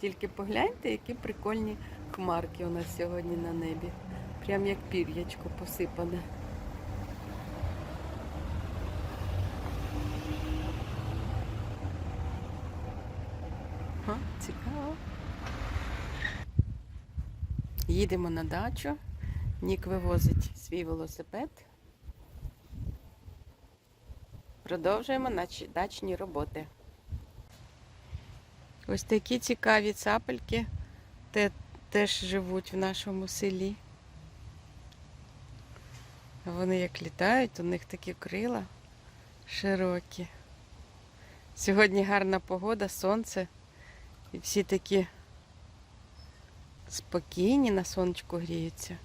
Тільки погляньте, які прикольні хмарки у нас сьогодні на небі. Прям як пір'ячко посипане. Га, цікаво. Їдемо на дачу. Нік вивозить свій велосипед. Продовжуємо наші дачні роботи. Ось такі цікаві цапельки те- теж живуть в нашому селі. Вони як літають, у них такі крила широкі. Сьогодні гарна погода, сонце. І всі такі спокійні на сонечку гріються.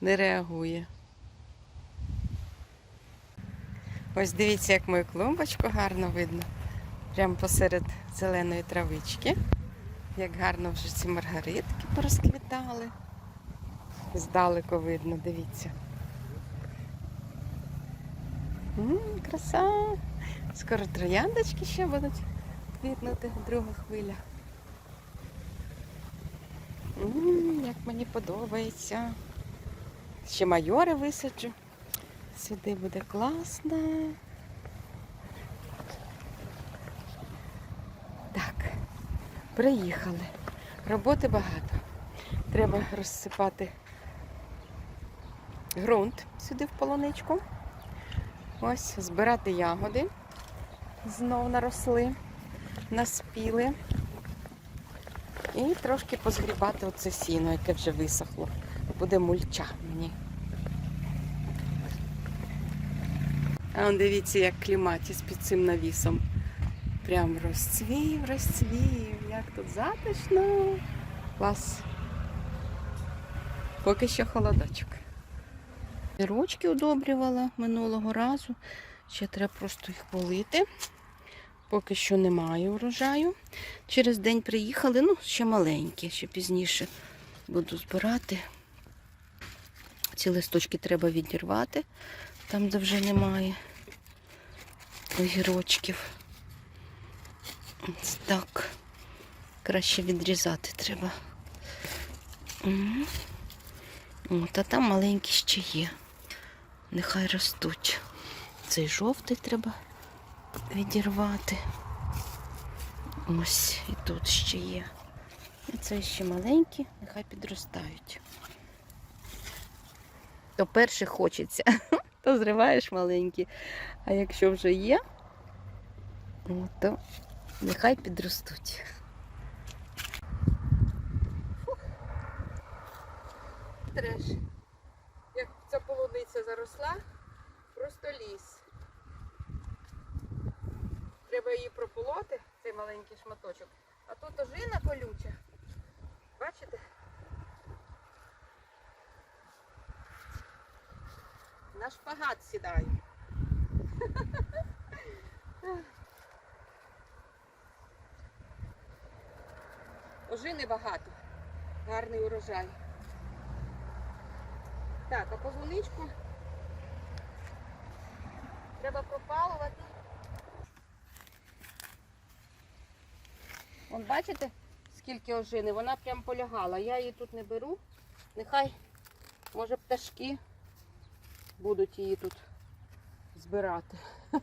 Не реагує. Ось дивіться, як мою клумбочку гарно видно. Прямо посеред зеленої травички. Як гарно вже ці маргаритки порозквітали. Здалеку видно, дивіться. М, краса. Скоро трояндочки ще будуть квітнути, друга хвиля. М, як мені подобається. Ще майори висаджу. Сюди буде класно. Так, приїхали. Роботи багато. Треба розсипати ґрунт сюди в полуничку. Ось, збирати ягоди. Знов наросли, наспіли. І трошки позгрібати оце сіно, яке вже висохло. Буде мульча мені. А он дивіться, як кліматіс під цим навісом. Прям розцвів, розцвів. Як тут затишно. Клас. Поки що холодочок. Ручки удобрювала минулого разу. Ще треба просто їх полити. Поки що немає урожаю. Через день приїхали, ну, ще маленькі, ще пізніше буду збирати. Ці листочки треба відірвати, там, де вже немає огірочків. Ось так. Краще відрізати треба. Мгм. От, а там маленькі ще є. Нехай ростуть. Цей жовтий треба відірвати. Ось і тут ще є. І цей ще маленькі, нехай підростають. То перше хочеться, то зриваєш маленькі. А якщо вже є, то нехай підростуть. Треш. Як ця полуниця заросла, просто ліс. Треба її прополоти, цей маленький шматочок. А тут ожина колюча. Бачите? На шпагат сідаю. Ожини багато. Гарний урожай. Так, а полуничку треба пропалувати. Вон бачите, скільки ожини? Вона прям полягала. Я її тут не беру. Нехай, може, пташки будуть її тут збирати.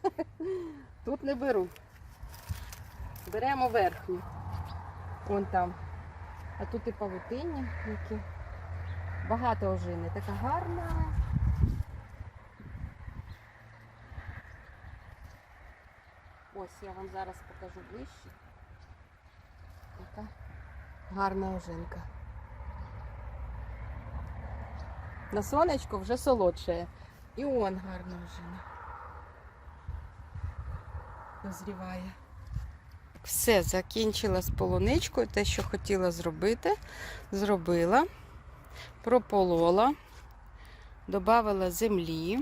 Тут не беру. Беремо верхню. Вон там. А тут і павутиння, які. Багато ожини. Така гарна. Ось я вам зараз покажу ближче. Така гарна ожинка. На сонечко вже солодшає. І он гарна ожина. Дозріває. Все, закінчила з полуничкою. Те, що хотіла зробити, зробила. Прополола, додавала землі.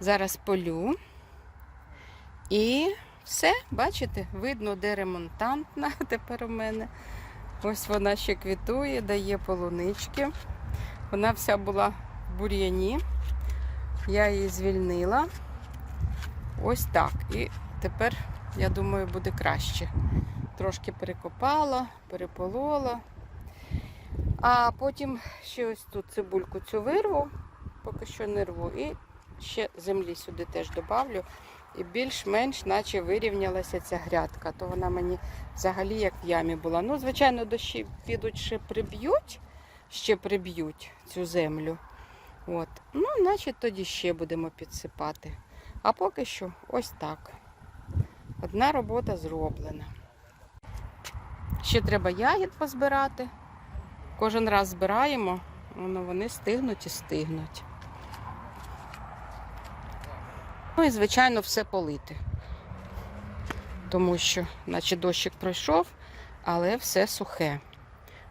Зараз полю. І все, бачите, видно, де ремонтантна тепер у мене. Ось вона ще квітує, дає полунички. Вона вся була в бур'яні. Я її звільнила. Ось так. І тепер я думаю, буде краще. Трошки перекопала, переполола. А потім ще ось тут цибульку цю вирву, поки що не рву. І ще землі сюди теж добавлю. І більш-менш наче вирівнялася ця грядка. То вона мені взагалі як в ямі була. Ну, звичайно, дощі підуть ще приб'ють, ще приб'ють цю землю. От. Ну, значить, тоді ще будемо підсипати. А поки що ось так. Одна робота зроблена. Ще треба ягід позбирати. Кожен раз збираємо, воно вони стигнуть і стигнуть. Ну і, звичайно, все полити. Тому що, наче дощик пройшов, але все сухе.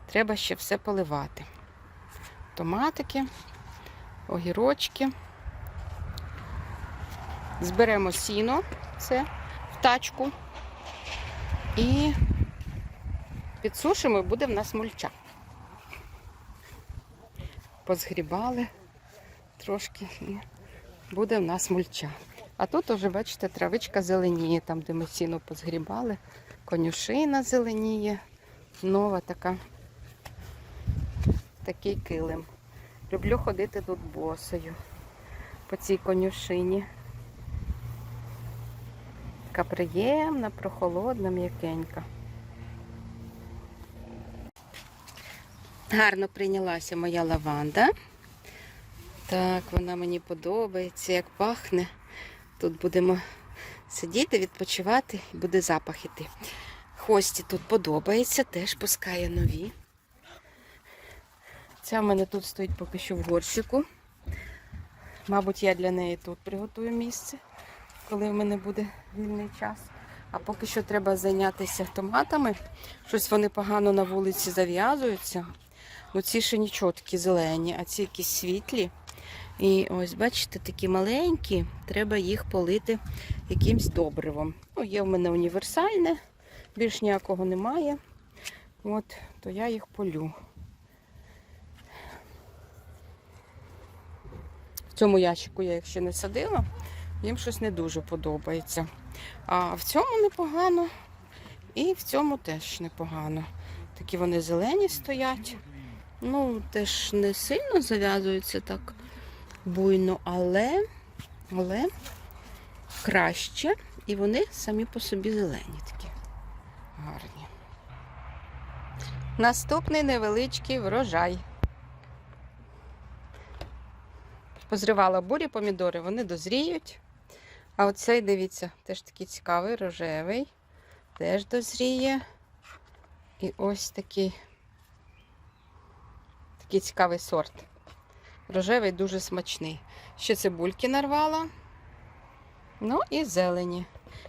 Треба ще все поливати. Томатики, огірочки. Зберемо сіно, це в тачку. І підсушимо, і буде в нас мульча. Позгрібали трошки і буде в нас мульча. А тут уже, бачите, травичка зеленіє, там, де ми сіно позгрібали. Конюшина зеленіє. Нова така. Такий килим. Люблю ходити тут босою по цій конюшині. Така приємна, прохолодна, м'якенька. Гарно прийнялася моя лаванда. Так, вона мені подобається, як пахне. Тут будемо сидіти, відпочивати і буде запах іти. Хості тут подобається, теж пускає нові. Ця в мене тут стоїть поки що в горщику. Мабуть, я для неї тут приготую місце, коли в мене буде вільний час. А поки що треба зайнятися томатами. Щось вони погано на вулиці зав'язуються. Ну ці ще нічого такі зелені, а ці якісь світлі. І ось, бачите, такі маленькі, треба їх полити якимсь добривом. Ну, є в мене універсальне, більш ніякого немає. От, то я їх полю. Цьому ящику я їх ще не садила, їм щось не дуже подобається. А в цьому непогано, і в цьому теж непогано. Такі вони зелені стоять. Ну, теж не сильно зав'язуються так буйно, але, але краще. І вони самі по собі зелені такі. Гарні. Наступний невеличкий врожай. Позривала бурі помідори, вони дозріють. А оцей, дивіться, теж такий цікавий, рожевий. Теж дозріє. І ось такий такий цікавий сорт. Рожевий дуже смачний. Ще цибульки нарвала. Ну і зелені.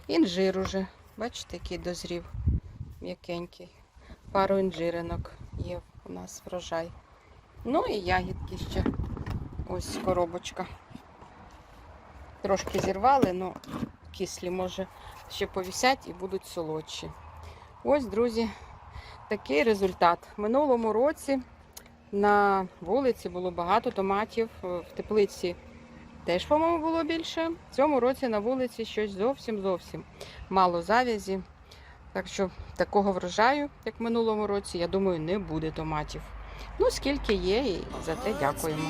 Інжир уже. Бачите, який дозрів м'якенький. Пару інжиринок є у нас врожай. Ну і ягідки ще. Ось коробочка. Трошки зірвали, але кислі, може, ще повісять і будуть солодші. Ось, друзі, такий результат. Минулому році на вулиці було багато томатів, в теплиці теж, по-моєму, було більше. В цьому році на вулиці щось зовсім зовсім мало завязі. Так що такого врожаю, як в минулому році, я думаю, не буде томатів. Ну, скільки є, і за те дякуємо.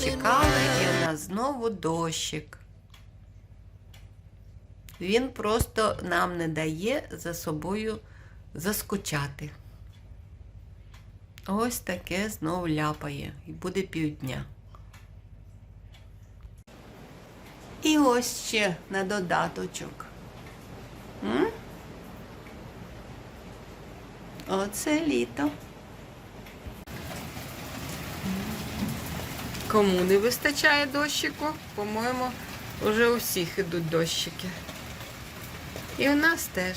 чекали, і у нас знову дощик. Він просто нам не дає за собою заскучати. Ось таке знов ляпає і буде півдня. І ось ще на додаточок. М? Оце літо. Кому не вистачає дощику? По-моєму, вже у всіх ідуть дощики. І у нас теж.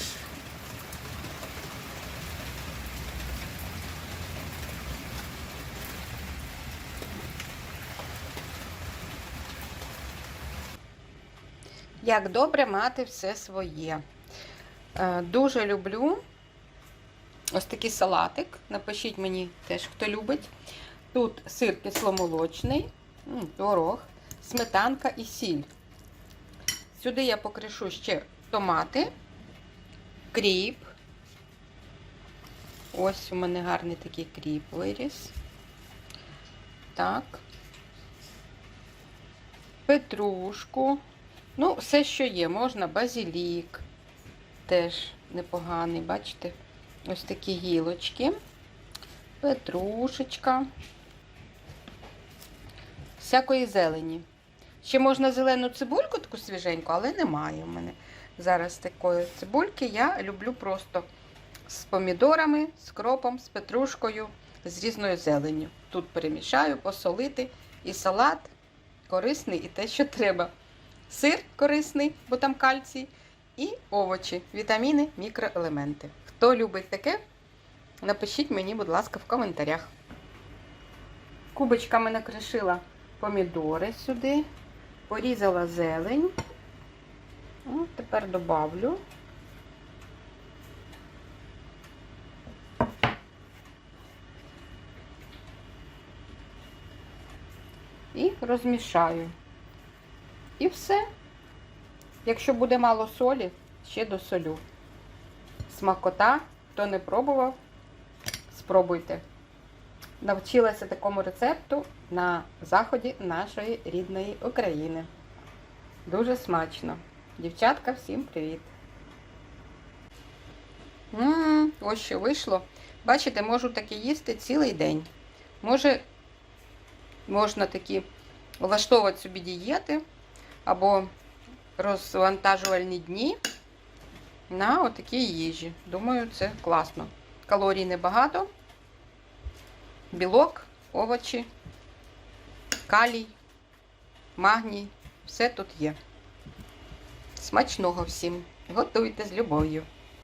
Як добре мати все своє. Е, Дуже люблю ось такий салатик. Напишіть мені теж, хто любить. Тут сир кисломолочний, творог, сметанка і сіль. Сюди я покришу ще томати, кріп. Ось у мене гарний такий кріп виріс. Так. Петрушку. Ну, все, що є, можна базилік. Теж непоганий, бачите? Ось такі гілочки. Петрушечка. Всякої зелені. Ще можна зелену цибульку, таку свіженьку, але немає в мене зараз такої цибульки. Я люблю просто з помідорами, з кропом, з петрушкою, з різною зеленню. Тут перемішаю, посолити і салат корисний, і те, що треба. Сир корисний, бо там кальцій, і овочі, вітаміни, мікроелементи. Хто любить таке, напишіть мені, будь ласка, в коментарях. Кубочками накришила помідори сюди, порізала зелень. Тепер добавлю. І розмішаю. І все. Якщо буде мало солі, ще досолю. Смакота, хто не пробував, спробуйте. Навчилася такому рецепту на заході нашої рідної України. Дуже смачно. Дівчатка, всім привіт! М, ось що вийшло. Бачите, можу таке їсти цілий день. Може, можна такі влаштовувати собі дієти або розвантажувальні дні на отакій їжі. Думаю, це класно. Калорій небагато, білок, овочі, калій, магній. Все тут є. Смачного всім. Готуйте з любов'ю.